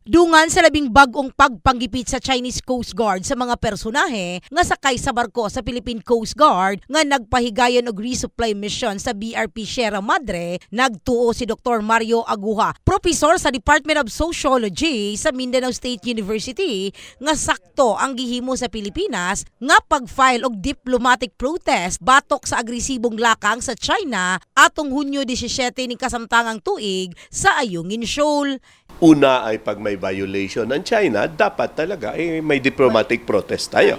Dungan sa labing bagong pagpanggipit sa Chinese Coast Guard sa mga personahe nga sakay sa barko sa Philippine Coast Guard nga nagpahigayon og resupply mission sa BRP Sierra Madre, nagtuo si Dr. Mario Aguha, professor sa Department of Sociology sa Mindanao State University, nga sakto ang gihimo sa Pilipinas nga pag-file og diplomatic protest batok sa agresibong lakang sa China atong Hunyo 17 ni kasamtangang tuig sa Ayungin Shoal. Una ay pag may violation ng China, dapat talaga eh, may diplomatic protest tayo.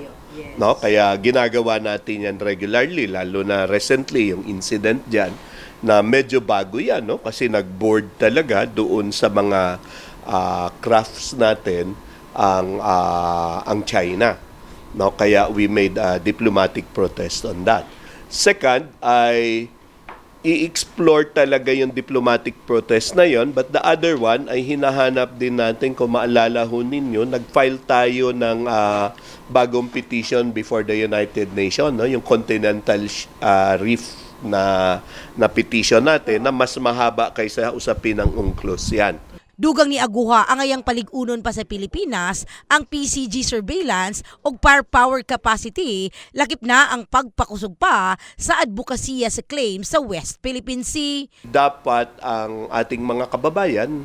No? Kaya ginagawa natin yan regularly, lalo na recently yung incident dyan na medyo bago yan no? kasi nag-board talaga doon sa mga ah, crafts natin ang ah, ang China. No? Kaya we made a diplomatic protest on that. Second ay i-explore talaga yung diplomatic protest na yon but the other one ay hinahanap din natin kung maalala ho ninyo nag-file tayo ng ah, bagong petition before the United Nations no? Yung continental sh- ah, reef na na petition natin na mas mahaba kaysa usapin ng UNCLOS. Yan Dugang ni Aguha ang ayang paligunon pa sa Pilipinas ang PCG surveillance ug firepower capacity lakip na ang pagpakusog pa sa advokasya sa claim sa West Philippine Sea. dapat ang ating mga kababayan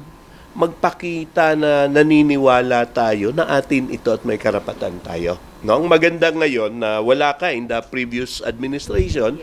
magpakita na naniniwala tayo na atin ito at may karapatan tayo. No, ang maganda ngayon na wala ka in the previous administration,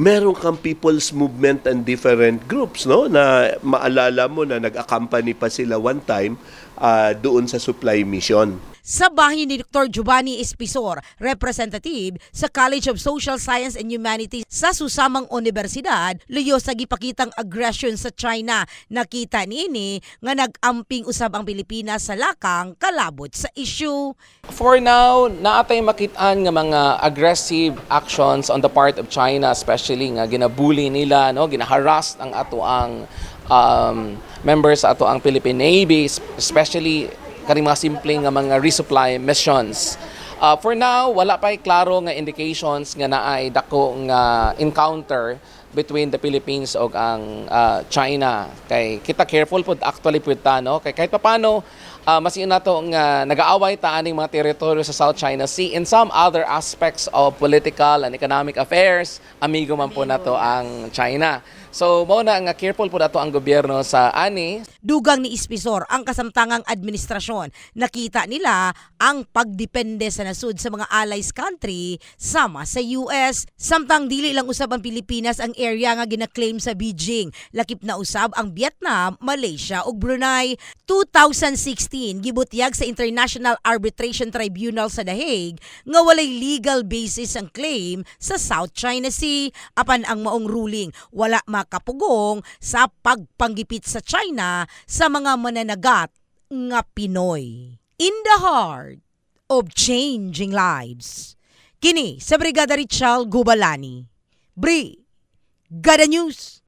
meron kang people's movement and different groups, no? Na maalala mo na nag-accompany pa sila one time ah, doon sa supply mission. Sa bahay ni Dr. Giovanni Espisor, representative sa College of Social Science and Humanities sa susamang universidad, luyo sa gipakitang aggression sa China. Nakita niini nga nag-amping usab ang Pilipinas sa lakang kalabot sa issue. For now, naatay makitaan nga mga aggressive actions on the part of China, especially nga ginabuli nila, no, ginaharas ang ato ang um, members ato ang Philippine Navy, especially kaning mga simpleng nga mga resupply missions. Uh, for now, wala pa klaro nga indications nga naay dako nga encounter between the Philippines ug ang uh, China. Kay kita careful pud actually pud ta no. Kay kahit paano uh, mas yun nato nga nag-aaway ta aning mga teritoryo sa South China Sea in some other aspects of political and economic affairs amigo man po nato ang China so mao na nga careful po nato ang gobyerno sa ani Dugang ni Ispisor ang kasamtangang administrasyon. Nakita nila ang pagdepende sa nasud sa mga allies country sama sa US. Samtang dili lang usab ang Pilipinas ang area nga ginaklaim sa Beijing. Lakip na usab ang Vietnam, Malaysia ug Brunei. 2016 gibutyag sa International Arbitration Tribunal sa The Hague nga walay legal basis ang claim sa South China Sea apan ang maong ruling wala makapugong sa pagpanggipit sa China sa mga mananagat nga Pinoy. In the heart of changing lives. Kini sa Brigada Richal Gubalani. Bri, Gada News.